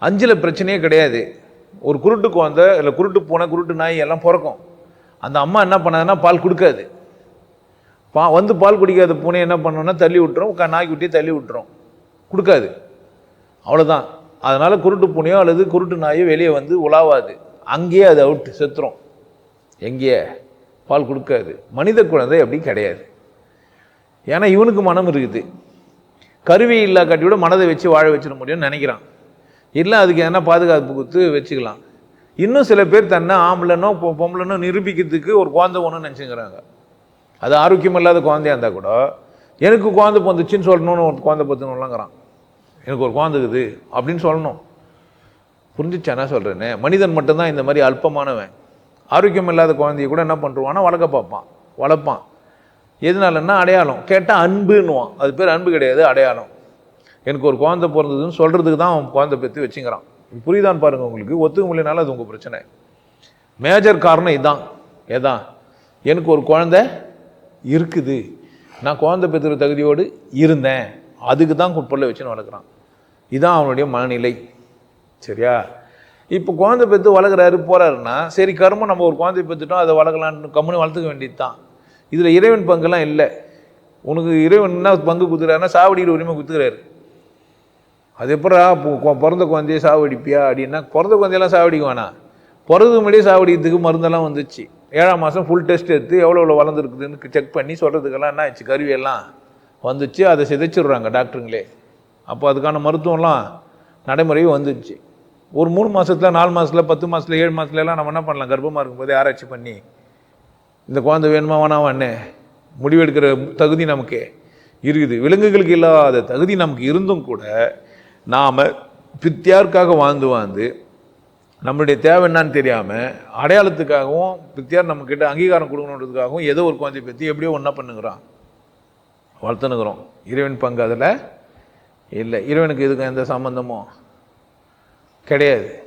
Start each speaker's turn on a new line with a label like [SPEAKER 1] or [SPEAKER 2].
[SPEAKER 1] அஞ்சில் பிரச்சனையே கிடையாது. ஒரு குருட்டு குழந்தை இல்லை குருட்டு பூனை குருட்டு நாய் எல்லாம் பிறக்கும். அந்த அம்மா என்ன பண்ணாதுன்னா பால் கொடுக்காது. பா வந்து பால் குடிக்காத பூனை என்ன பண்ணோன்னா தள்ளி விட்டுரும் க- நாய்க்குட்டியை தள்ளி விட்டுரும். கொடுக்காது. அவ்வளோதான் அதனால் குருட்டு பூனையோ அல்லது குருட்டு நாயோ வெளியே வந்து உலாவாது. அங்கேயே அது அவுட்டு செத்துரும். எங்கேயே? பால் கொடுக்காது. மனித குழந்தை அப்படி கிடையாது. ஏன்னா இவனுக்கு மனம் இருக்குது. கருவி இல்லா காட்டி விட மனதை வச்சு வாழ வச்சிட முடியும்னு நினைக்கிறான். இல்லை அதுக்கு என்ன பாதுகாப்பு கொடுத்து வச்சுக்கலாம். இன்னும் சில பேர் தன்னை ஆம்பளைனோ பொ- பொம்பளைனோ நிரூபிக்கிறதுக்கு ஒரு குழந்தை ஒன்று நினச்சிக்கிறாங்க அது ஆரோக்கியம் இல்லாத குழந்தையா இருந்தால் கூட எனக்கு குழந்தை பிறந்துச்சின்னு சொல்லணும்னு ஒரு குழந்தை பத்துணும்லாங்கிறான் எனக்கு ஒரு குழந்தை இருக்குது அப்படின்னு சொல்லணும். புரிஞ்சிச்சா என்ன சொல்கிறேன்னு மனிதன் மட்டும்தான் இந்த மாதிரி அல்பமானவன். ஆரோக்கியம் இல்லாத குழந்தைய கூட என்ன பண்ணுருவான்னா வளர்க்க பார்ப்பான். வளர்ப்பான். எதனாலன்னா அடையாளம். கேட்டால் அன்புன்னுவான். அது பேர் அன்பு கிடையாது அடையாளம். எனக்கு ஒரு குழந்தை பிறந்ததுன்னு சொல்கிறதுக்கு தான் அவன் குழந்தை பெற்று வச்சுக்கிறான் புரியுதான்னு பாருங்கள் உங்களுக்கு. ஒத்துக்க முடியலனால அது உங்கள் பிரச்சனை. மேஜர் காரணம் இதுதான் ஏதான் எனக்கு ஒரு குழந்தை இருக்குது. நான் குழந்தை பெற்று தகுதியோடு இருந்தேன். அதுக்கு தான் குட்பல்ல வச்சுன்னு வளர்க்குறான். இதுதான் அவனுடைய மனநிலை. சரியா? இப்போ குழந்தை பெற்று வளர்க்குறாரு போகிறாருன்னா சரி கர்மம் நம்ம ஒரு குழந்தை பெற்றுட்டோம் அதை வளர்க்கலான்னு கம்முன்னு வளர்த்துக்க வேண்டியது தான் இதில் இறைவன் பங்கெல்லாம் இல்லை. உனக்கு இறைவன் என்ன பங்கு குத்துறாருன்னா சாவடியில் உரிமை கொடுத்துக்கிறாரு அது எப்படா பிறந்த குழந்தைய சாவடிப்பியா அப்படின்னா பிறந்த குழந்தையெல்லாம் சாவடிக்க வேணாம். பிறகு முன்னாடியே சாவடிக்கிறதுக்கு மருந்தெல்லாம் வந்துச்சு. ஏழாம் மாதம் ஃபுல் டெஸ்ட் எடுத்து எவ்வளோ எவ்வளோ வளர்ந்துருக்குதுன்னு செக் பண்ணி சொல்கிறதுக்கெல்லாம் என்ன ஆச்சு கருவியெல்லாம் வந்துச்சு. அதை சிதைச்சிடுறாங்க டாக்டருங்களே. அப்போ அதுக்கான மருத்துவம்லாம் நடைமுறையும் வந்துச்சு. ஒரு மூணு மாதத்தில் நாலு மாதத்தில் பத்து மாதத்தில் ஏழு மாதத்துலலாம் எல்லாம் நம்ம என்ன பண்ணலாம்? கர்ப்பமாக இருக்கும்போதே ஆராய்ச்சி பண்ணி இந்த குழந்தை வேணுமா வேணாமான்னு முடிவெடுக்கிற தகுதி நமக்கு இருக்குது. விலங்குகளுக்கு இல்லாத தகுதி நமக்கு இருந்தும் கூட நாம் பித்தியாருக்காக வாழ்ந்து வாழ்ந்து நம்மளுடைய தேவை என்னன்னு தெரியாமல் அடையாளத்துக்காகவும் பித்தியார் நம்மக்கிட்ட அங்கீகாரம் கொடுக்கணுன்றதுக்காகவும் ஏதோ ஒரு குழந்தைய பற்றி எப்படியோ ஒன்றா பண்ணுங்கிறான் வளர்த்துனுக்குறோம். இறைவன் பங்கு அதில் இல்லை. இறைவனுக்கு இதுக்கு எந்த சம்மந்தமும் கிடையாது.